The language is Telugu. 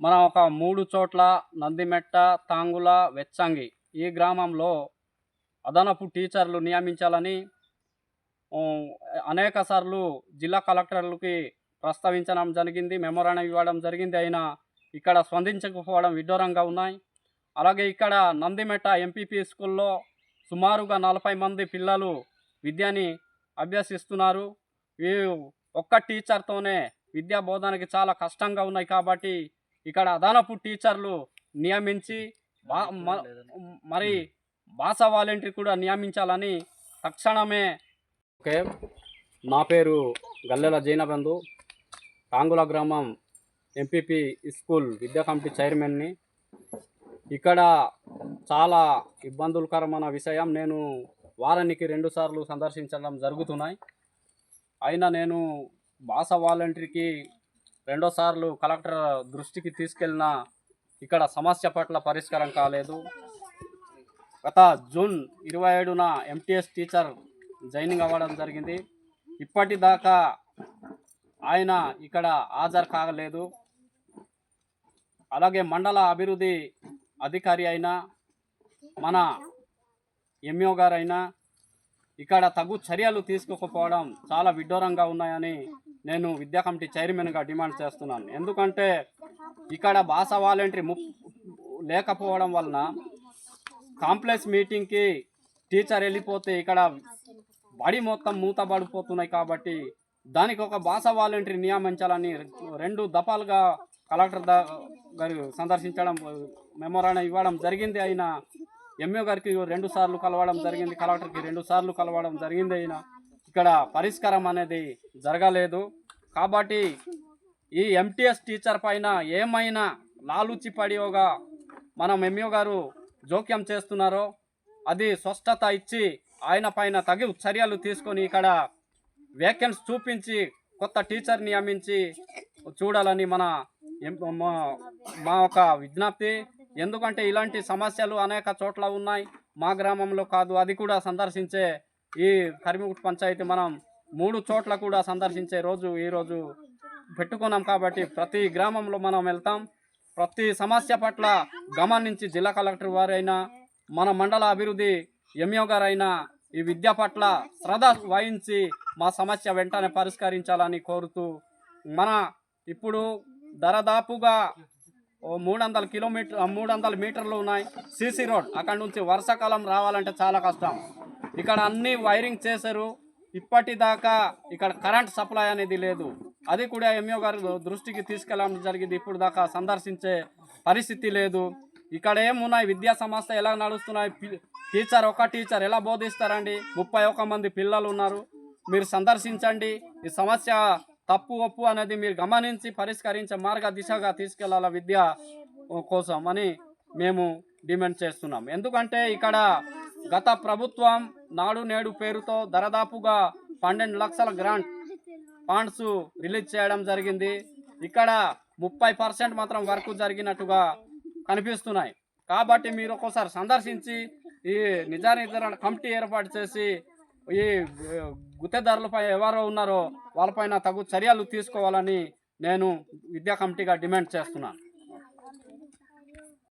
మనం ఒక మూడు చోట్ల నందిమెట్ట తాంగుల వెచ్చంగి ఈ గ్రామంలో అదనపు టీచర్లు నియమించాలని అనేక సార్లు జిల్లా కలెక్టర్లకి ప్రస్తావించడం జరిగింది మెమోరాండం ఇవ్వడం జరిగింది. అయినా ఇక్కడ స్పందించకపోవడం విడ్డూరంగా ఉన్నాయి. అలాగే ఇక్కడ నందిమెట్ట ఎంపీపీ స్కూల్లో సుమారుగా నలభై మంది పిల్లలు విద్యని అభ్యసిస్తున్నారు. ఈ ఒక్క టీచర్తోనే విద్యా బోధనకి చాలా కష్టంగా ఉన్నాయి కాబట్టి ఇక్కడ అదనపు టీచర్లు నియమించి మరి భాష వాలంటీర్ కూడా నియమించాలని తక్షణమే ఓకే. నా పేరు గల్లెల జైనబంధు కాంగుల గ్రామం ఎంపీపీ స్కూల్ విద్యా కమిటీ చైర్మన్ని. ఇక్కడ చాలా ఇబ్బందులకరమైన విషయం. నేను వారానికి రెండుసార్లు సందర్శించడం జరుగుతున్నాయి. అయినా నేను భాష వాలంటీర్కి రెండోసార్లు కలెక్టర్ దృష్టికి తీసుకెళ్ళిన ఇక్కడ సమస్య పట్ల పరిష్కారం కాలేదు. గత జూన్ ఇరవై ఏడున ఎంటీఎస్ టీచర్ జాయినింగ్ అవ్వడం జరిగింది. ఇప్పటిదాకా ఆయన ఇక్కడ హాజరు కాగలేదు అలాగే మండల అభివృద్ధి అధికారి అయినా మన ఎంఓ గారైనా ఇక్కడ తగు చర్యలు తీసుకోకపోవడం చాలా విడ్డూరంగా ఉన్నాయని నేను విద్యా కమిటీ చైర్మన్గా డిమాండ్ చేస్తున్నాను. ఎందుకంటే ఇక్కడ భాష వాలంటరీ ము లేకపోవడం వలన కాంప్లెక్స్ మీటింగ్కి టీచర్ వెళ్ళిపోతే ఇక్కడ బడి మొత్తం మూతబడిపోతున్నాయి కాబట్టి దానికి ఒక భాష వాలంటరీ నియమించాలని రెండు దఫాలుగా కలెక్టర్ గారు సందర్శించడం మెమోరాండం ఇవ్వడం జరిగింది. అయినా ఎంఏ గారికి రెండు సార్లు కలవడం జరిగింది. కలెక్టర్కి రెండు సార్లు కలవడం జరిగింది. అయినా ఇక్కడ పరిష్కారం అనేది జరగలేదు. కాబట్టి ఈ ఎంటీఎస్ టీచర్ పైన ఏమైనా లాలుచి పడియోగా మనం ఎంఓ గారు జోక్యం చేస్తున్నారో అది స్పష్టత ఇచ్చి ఆయన పైన తగు చర్యలు తీసుకొని ఇక్కడ వేకెన్స్ చూపించి కొత్త టీచర్ నియమించి చూడాలని మన మా- మా ఒక విజ్ఞప్తి. ఎందుకంటే ఇలాంటి సమస్యలు అనేక చోట్ల ఉన్నాయి. మా గ్రామంలో కాదు అది కూడా సందర్శించే ఈ కరిమిగుట్ పంచాయతీ మనం మూడు చోట్ల కూడా సందర్శించే రోజు ఈరోజు పెట్టుకున్నాం కాబట్టి ప్రతి గ్రామంలో మనం వెళ్తాం. ప్రతి సమస్య పట్ల గమనించి జిల్లా కలెక్టర్ వారైనా మన మండల అభివృద్ధి ఎంఓ గారైనా ఈ విద్య పట్ల శ్రద్ధ వహించి మా సమస్య వెంటనే పరిష్కరించాలని కోరుతూ మన ఇప్పుడు దరదాపుగా ఓ మూడు వందల కిలోమీటర్ మూడు వందల మీటర్లు ఉన్నాయి. సీసీ రోడ్ అక్కడ నుంచి వర్షాకాలం రావాలంటే చాలా కష్టం. ఇక్కడ అన్ని వైరింగ్ చేశారు. ఇప్పటిదాకా ఇక్కడ కరెంట్ సప్లై అనేది లేదు. అది కూడా ఎంఓ గారు దృష్టికి తీసుకెళ్ళడం జరిగింది. ఇప్పుడు దాకా సందర్శించే పరిస్థితి లేదు. ఇక్కడ ఏమున్నాయి? విద్యా సంస్థ ఎలా నడుస్తున్నాయి? టీచర్ ఒక టీచర్ ఎలా బోధిస్తారండి? ముప్పై ఒక మంది పిల్లలు ఉన్నారు. మీరు సందర్శించండి. ఈ సమస్య తప్పు ఒప్పు అనేది మీరు గమనించి పరిష్కరించే మార్గ దిశగా తీసుకెళ్ళాల విద్య కోసం అని మేము డిమాండ్ చేస్తున్నాం. ఎందుకంటే ఇక్కడ గత ప్రభుత్వం నాడు నేడు పేరుతో దరదాపుగా పన్నెండు లక్షల గ్రాంట్ ఫండ్స్ రిలీజ్ చేయడం జరిగింది. ఇక్కడ ముప్పై పర్సెంట్ మాత్రం వర్క్ జరిగినట్టుగా కనిపిస్తున్నాయి. కాబట్టి మీరు ఒక్కోసారి సందర్శించి ఈ నిజా నిర్ధారణ కమిటీ ఏర్పాటు చేసి ఈ గుత్తేదారులపై ఎవరో ఉన్నారో వాళ్ళపైన తగు చర్యలు తీసుకోవాలని నేను విద్యా కమిటీగా డిమాండ్ చేస్తున్నాను.